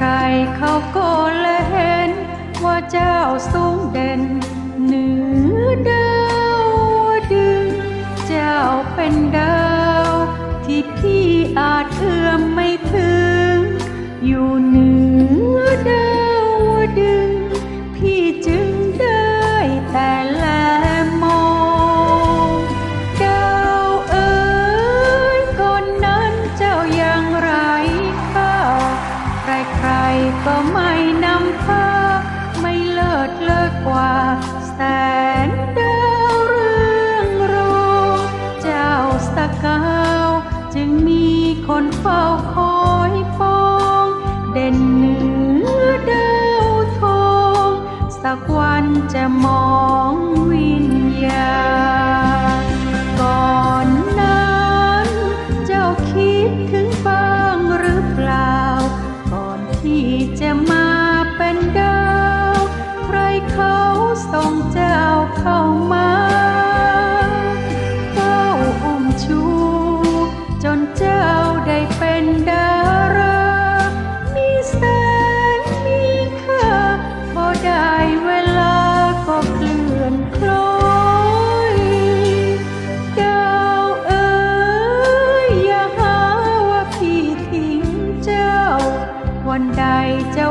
ครเขาก็เละเห็นว่าเจ้าสูงเด่นเหนือเดิน ก็ไม่นำพาไม่เลิศเลิศกว่าแสนดาวเรืองรองเจ้าสกาวจึงมีคนเฝ้าคอยปอง เด่นเหนือดาวทองสักวันจะมองวิญญาณ จนเจ้าได้เป็นดารามีแสนมีค่าพอได้เวลาก็เคลื่อนคล้อยดาวเอ๋ยอย่าหาว่าพี่ทิ้งเจ้า วันใดเจ้า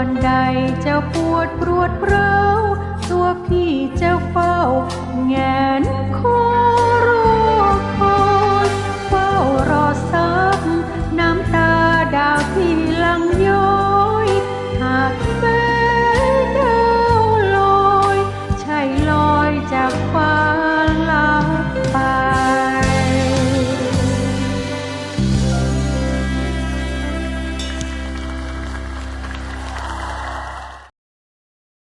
วันใดเจ้าปวดรวดเร้าตัวพี่จะเฝ้าแงนคอ